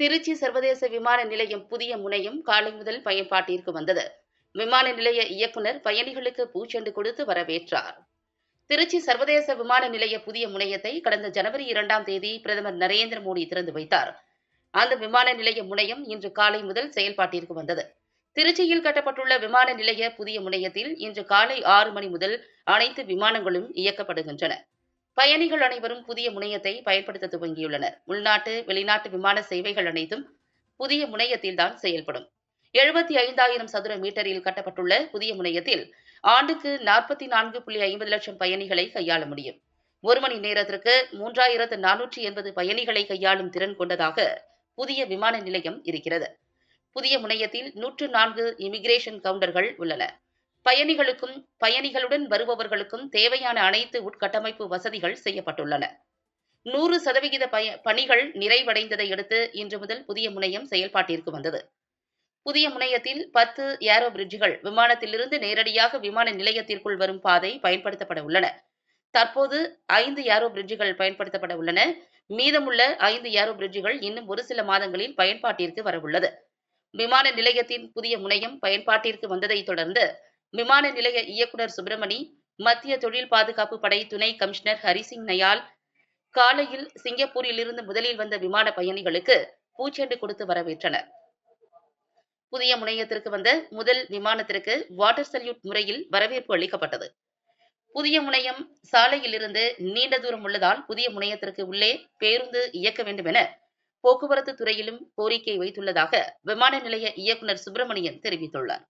திருச்சி சர்வதேச விமான நிலையம் புதிய முனையம் காலை முதல் பயன்பாட்டிற்கு வந்தது. விமான நிலைய இயக்குநர் பயணிகளுக்கு பூச்செண்டு கொடுத்து வரவேற்றார். திருச்சி சர்வதேச விமான நிலைய புதிய முனையத்தை கடந்த ஜனவரி இரண்டாம் தேதி பிரதமர் நரேந்திர மோடி திறந்து வைத்தார். அந்த விமான நிலைய முனையம் இன்று காலை முதல் செயல்பாட்டிற்கு வந்தது. திருச்சியில் கட்டப்பட்டுள்ள விமான நிலைய புதிய முனையத்தில் இன்று காலை ஆறு மணி முதல் அனைத்து விமானங்களும் இயக்கப்படுகின்றன. பயணிகள் அனைவரும் புதிய முனையத்தை பயன்படுத்த துவங்கியுள்ளனர். உள்நாட்டு வெளிநாட்டு விமான சேவைகள் அனைத்தும் புதிய முனையத்தில்தான் செயல்படும். எழுபத்தி ஐந்தாயிரம் சதுர மீட்டரில் கட்டப்பட்டுள்ள புதிய முனையத்தில் ஆண்டுக்கு நாற்பத்தி நான்கு புள்ளி ஐம்பது லட்சம் பயணிகளை கையாள முடியும். ஒரு மணி நேரத்திற்கு மூன்றாயிரத்து நானூற்றி எண்பது பயணிகளை கையாளும் திறன் கொண்டதாக புதிய விமான நிலையம் இருக்கிறது. புதிய முனையத்தில் நூற்று நான்கு இமிகிரேஷன் கவுண்டர்கள் உள்ளன. பயணிகளுக்கும் பயணிகளுடன் வருபவர்களுக்கும் தேவையான அனைத்து உட்கட்டமைப்பு வசதிகள் செய்யப்பட்டுள்ளன. நூறு சதவிகித பய பணிகள் நிறைவடைந்ததை அடுத்து இன்று முதல் புதிய முனையம் செயல்பாட்டிற்கு வந்தது. புதிய முனையத்தில் பத்து ஏரோ பிரிட்ஜுகள் விமானத்திலிருந்து நேரடியாக விமான நிலையத்திற்குள் வரும் பாதை பயன்படுத்தப்பட உள்ளன. தற்போது ஐந்து ஏரோ பிரிட்ஜுகள் பயன்படுத்தப்பட உள்ளன. மீதமுள்ள ஐந்து ஏரோ பிரிட்ஜுகள் இன்னும் ஒரு சில மாதங்களில் பயன்பாட்டிற்கு வரவுள்ளது. விமான நிலையத்தின் புதிய முனையம் பயன்பாட்டிற்கு வந்ததை தொடர்ந்து விமான நிலைய இயக்குனர் சுப்பிரமணி மத்திய தொழில் பாதுகாப்பு படை துணை கமிஷனர் ஹரிசிங் நயால் காலையில் சிங்கப்பூரிலிருந்து முதலில் வந்த விமான பயணிகளுக்கு பூச்செண்டு கொடுத்து வரவேற்றனர். புதிய முனையத்திற்கு வந்த முதல் விமானத்திற்கு வாட்டர் சல்யூட் முறையில் வரவேற்பு அளிக்கப்பட்டது. புதிய முனையம் சாலையிலிருந்து நீண்ட தூரம் உள்ளதால் புதிய முனையத்திற்கு உள்ளே பேருந்து இயக்க வேண்டும் என போக்குவரத்து துறையிலும் கோரிக்கை வைத்துள்ளதாக விமான நிலைய இயக்குநர் சுப்பிரமணியன் தெரிவித்துள்ளார்.